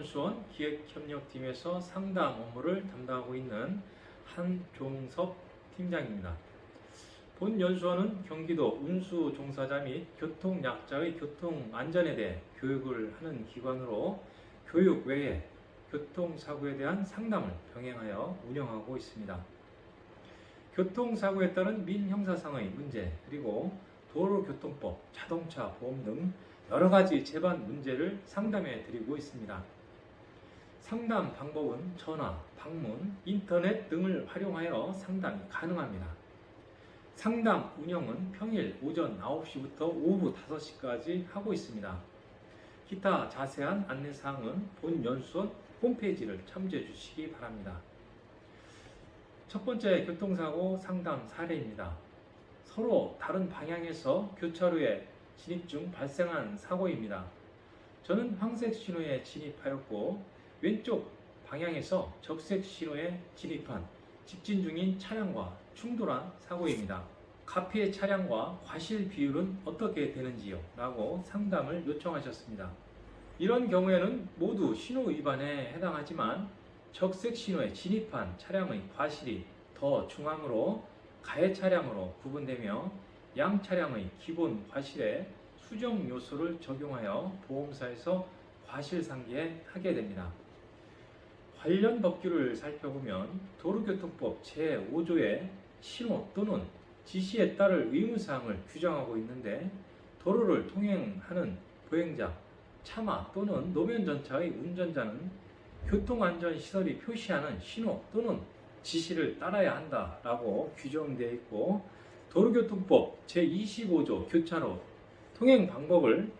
교통사고팀에서 상담 업무를 담당하고 있는 한종섭 팀장입니다. 본 연수원은 경기도 운수 종사자 및 교통 약자의 교통 안전에 대해 교육을 하는 기관으로 교육 외에 교통사고에 대한 상담을 병행하여 운영하고 있습니다. 교통사고에 따른 민형사상의 문제 그리고 도로교통법, 자동차 보험 등 여러 가지 재반 문제를 상담해 드리고 있습니다. 상담 방법은 전화, 방문, 인터넷 등을 활용하여 상담이 가능합니다. 상담 운영은 평일 오전 9시부터 오후 5시까지 하고 있습니다. 기타 자세한 안내사항은 본 연수원 홈페이지를 참조해 주시기 바랍니다. 첫 번째 교통사고 상담 사례입니다. 서로 다른 방향에서 교차로에 진입 중 발생한 사고입니다. 저는 황색 신호에 진입하였고 왼쪽 방향에서 적색 신호에 진입한 직진 중인 차량과 충돌한 사고입니다. 카피의 차량과 과실 비율은 어떻게 되는지요? 라고 상담을 요청하셨습니다. 이런 경우에는 모두 신호 위반에 해당하지만 적색 신호에 진입한 차량의 과실이 더 중앙으로 가해 차량으로 구분되며 양 차량의 기본 과실에 수정 요소를 적용하여 보험사에서 과실 상기하게 됩니다. 관련 법규를 살펴보면 도로교통법 제5조의 신호 또는 지시에 따를 의무사항을 규정하고 있는데 도로를 통행하는 보행자, 차마 또는 노면 전차의 운전자는 교통안전시설이 표시하는 신호 또는 지시를 따라야 한다라고 규정되어 있고 도로교통법 제25조 교차로 통행 방법을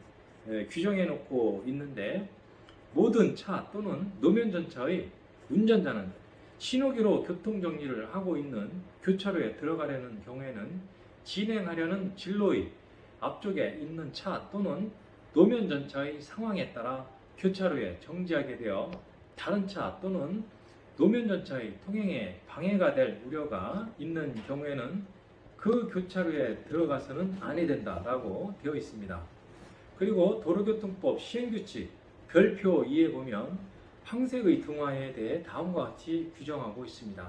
에, 규정해 놓고 있는데 모든 차 또는 노면 전차의 운전자는 신호기로 교통 정리를 하고 있는 교차로에 들어가려는 경우에는 진행하려는 진로의 앞쪽에 있는 차 또는 노면 전차의 상황에 따라 교차로에 정지하게 되어 다른 차 또는 노면 전차의 통행에 방해가 될 우려가 있는 경우에는 그 교차로에 들어가서는 아니 된다라고 되어 있습니다. 그리고 도로교통법 시행규칙 별표 2에 보면 황색의 등화에 대해 다음과 같이 규정하고 있습니다.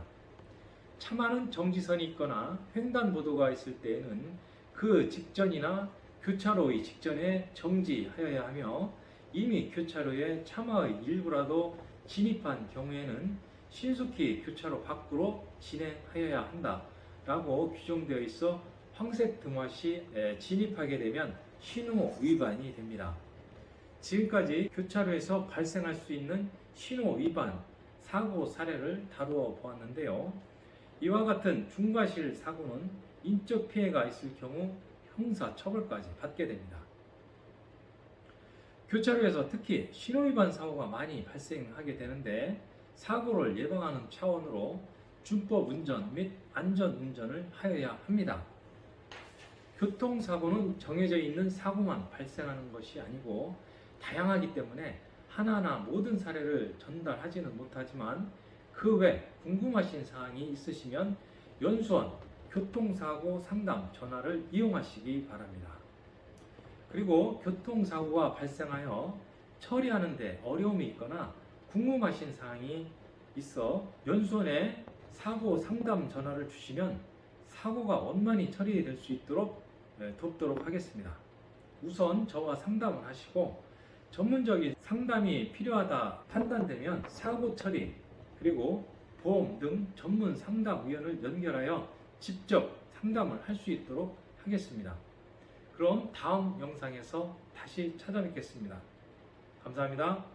차많은 정지선이 있거나 횡단보도가 있을 때에는 그 직전이나 교차로의 직전에 정지하여야 하며 이미 교차로에 차마의 일부라도 진입한 경우에는 신속히 교차로 밖으로 진행하여야 한다 라고 규정되어 있어 황색 등화 시 에, 진입하게 되면 신호 위반이 됩니다. 지금까지 교차로에서 발생할 수 있는 신호 위반 사고 사례를 다루어 보았는데요. 이와 같은 중과실 사고는 인적 피해가 있을 경우 형사 처벌까지 받게 됩니다. 교차로에서 특히 신호 위반 사고가 많이 발생하게 되는데 사고를 예방하는 차원으로 준법 운전 및 안전 운전을 하여야 합니다. 교통사고는 정해져 있는 사고만 발생하는 것이 아니고 다양하기 때문에 하나하나 모든 사례를 전달하지는 못하지만 그 외 궁금하신 사항이 있으시면 연수원 교통사고 상담 전화를 이용하시기 바랍니다. 그리고 교통사고가 발생하여 처리하는데 어려움이 있거나 궁금하신 사항이 있어 연수원에 사고 상담 전화를 주시면 사고가 원만히 처리될 수 있도록 네, 돕도록 하겠습니다. 우선 저와 상담을 하시고 전문적인 상담이 필요하다 판단되면 사고 처리 그리고 보험 등 전문 상담위원을 연결하여 직접 상담을 할 수 있도록 하겠습니다. 그럼 다음 영상에서 다시 찾아뵙겠습니다. 감사합니다.